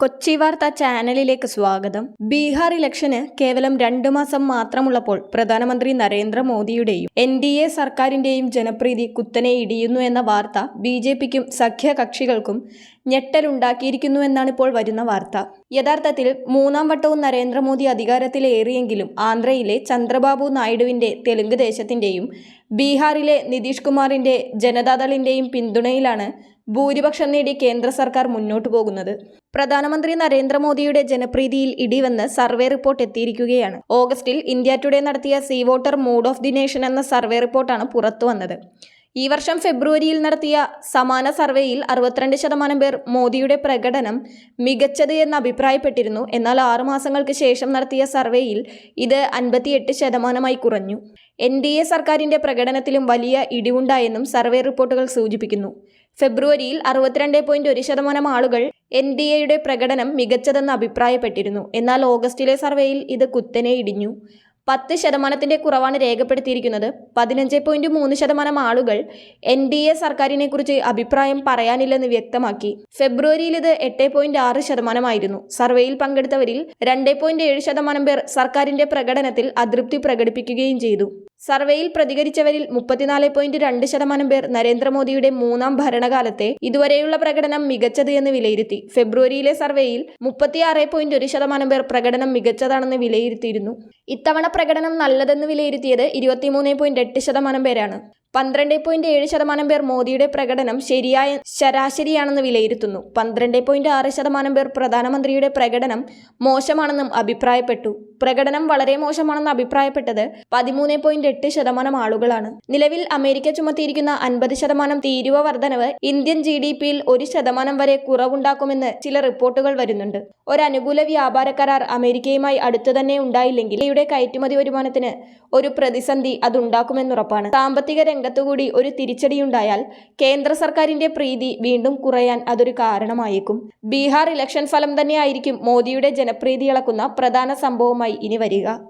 കൊച്ചി വാർത്ത ചാനലിലേക്ക് സ്വാഗതം. ബീഹാർ ഇലക്ഷന് കേവലം രണ്ടു മാസം മാത്രമുള്ളപ്പോൾ പ്രധാനമന്ത്രി നരേന്ദ്രമോദിയുടെയും എൻ ഡി എ സർക്കാരിന്റെയും ജനപ്രീതി കുത്തനെ ഇടിയുന്നു എന്ന വാർത്ത ബി ജെ പിക്കും സഖ്യകക്ഷികൾക്കും ഞെട്ടലുണ്ടാക്കിയിരിക്കുന്നു എന്നാണ് ഇപ്പോൾ വരുന്ന വാർത്ത. യഥാർത്ഥത്തിൽ മൂന്നാം വട്ടവും നരേന്ദ്രമോദി അധികാരത്തിലേറിയെങ്കിലും ആന്ധ്രയിലെ ചന്ദ്രബാബു നായിഡുവിന്റെ തെലുങ്ക് ദേശത്തിന്റെയും ബീഹാറിലെ നിതീഷ് കുമാറിന്റെ ജനതാദളിന്റെയും പിന്തുണയിലാണ് ഭൂരിപക്ഷം നേടി കേന്ദ്ര സർക്കാർ മുന്നോട്ടു പോകുന്നത്. പ്രധാനമന്ത്രി നരേന്ദ്രമോദിയുടെ ജനപ്രീതിയിൽ ഇടിവെന്ന് സർവേ റിപ്പോർട്ട് എത്തിയിരിക്കുകയാണ്. ഓഗസ്റ്റിൽ ഇന്ത്യ ടുഡേ നടത്തിയ C voter mood of the nation എന്ന സർവേ റിപ്പോർട്ടാണ് പുറത്തു വന്നത് ഈ വർഷം ഫെബ്രുവരിയിൽ നടത്തിയ സമാന സർവേയിൽ അറുപത്തിരണ്ട് ശതമാനം പേർ മോദിയുടെ പ്രകടനം മികച്ചത് എന്ന് അഭിപ്രായപ്പെട്ടിരുന്നു. എന്നാൽ ആറു മാസങ്ങൾക്ക് ശേഷം നടത്തിയ സർവേയിൽ ഇത് അൻപത്തിയെട്ട് ശതമാനമായി കുറഞ്ഞു. എൻ ഡി എ സർക്കാരിന്റെ പ്രകടനത്തിലും വലിയ ഇടിവുണ്ടായെന്നും സർവേ റിപ്പോർട്ടുകൾ സൂചിപ്പിക്കുന്നു. ഫെബ്രുവരിയിൽ അറുപത്തിരണ്ട് പോയിന്റ് ഒരു ശതമാനം ആളുകൾ എൻ ഡി എയുടെ പ്രകടനം മികച്ചതെന്ന് അഭിപ്രായപ്പെട്ടിരുന്നു. എന്നാൽ ഓഗസ്റ്റിലെ സർവേയിൽ ഇത് കുത്തനെ ഇടിഞ്ഞു. പത്ത് ശതമാനത്തിന്റെ കുറവാണ് രേഖപ്പെടുത്തിയിരിക്കുന്നത്. പതിനഞ്ച് പോയിന്റ് മൂന്ന് ശതമാനം ആളുകൾ എൻ ഡി എ സർക്കാരിനെ കുറിച്ച് അഭിപ്രായം പറയാനില്ലെന്ന് വ്യക്തമാക്കി. ഫെബ്രുവരിയിൽ ഇത് എട്ട് പോയിന്റ് ആറ് ശതമാനമായിരുന്നു. സർവേയിൽ പങ്കെടുത്തവരിൽ രണ്ട് പോയിന്റ് ഏഴ് ശതമാനം പേർ സർക്കാരിന്റെ പ്രകടനത്തിൽ അതൃപ്തി പ്രകടിപ്പിക്കുകയും ചെയ്തു. സർവേയിൽ പ്രതികരിച്ചവരിൽ മുപ്പത്തിനാല് പോയിന്റ് രണ്ട് ശതമാനം പേർ നരേന്ദ്രമോദിയുടെ മൂന്നാം ഭരണകാലത്തെ ഇതുവരെയുള്ള പ്രകടനം മികച്ചത് എന്ന് വിലയിരുത്തി. ഫെബ്രുവരിയിലെ സർവേയിൽ മുപ്പത്തിയാറ് പോയിന്റ് ഒരു ശതമാനം പേർ പ്രകടനം മികച്ചതാണെന്ന് വിലയിരുത്തിയിരുന്നു. ഇത്തവണ പ്രകടനം നല്ലതെന്ന് വിലയിരുത്തിയത് ഇരുപത്തിമൂന്ന് പോയിന്റ് എട്ട് ശതമാനം പേരാണ്. പന്ത്രണ്ട് പോയിന്റ് ഏഴ് ശതമാനം പേർ മോദിയുടെ പ്രകടനം ശരിയായ ശരാശരിയാണെന്ന് വിലയിരുത്തുന്നു. പന്ത്രണ്ട് പോയിന്റ് ആറ് ശതമാനം പേർ പ്രധാനമന്ത്രിയുടെ പ്രകടനം മോശമാണെന്നും അഭിപ്രായപ്പെട്ടു. പ്രകടനം വളരെ മോശമാണെന്ന് അഭിപ്രായപ്പെട്ടത് പതിമൂന്ന് പോയിന്റ് എട്ട് ശതമാനം ആളുകളാണ്. നിലവിൽ അമേരിക്ക ചുമത്തിയിരിക്കുന്ന അൻപത് ശതമാനം തീരുവ വർധനവ് ഇന്ത്യൻ ജി ഡി പിയിൽ ഒരു ശതമാനം വരെ കുറവുണ്ടാക്കുമെന്ന് ചില റിപ്പോർട്ടുകൾ വരുന്നുണ്ട്. ഒരു അനുകൂല വ്യാപാര കരാർ അമേരിക്കയുമായി അടുത്തു തന്നെ ഉണ്ടായില്ലെങ്കിൽ ഇവിടെ കയറ്റുമതി വരുമാനത്തിന് ഒരു പ്രതിസന്ധി അതുണ്ടാക്കുമെന്നുറപ്പാണ്. സാമ്പത്തിക രംഗത്തുകൂടി ഒരു തിരിച്ചടിയുണ്ടായാൽ കേന്ദ്ര സർക്കാരിന്റെ പ്രീതി വീണ്ടും കുറയാൻ അതൊരു കാരണമായേക്കും. ബീഹാർ ഇലക്ഷൻ ഫലം തന്നെയായിരിക്കും മോദിയുടെ ജനപ്രീതി ഇളക്കുന്ന പ്രധാന സംഭവമായി ഇനി വരിക.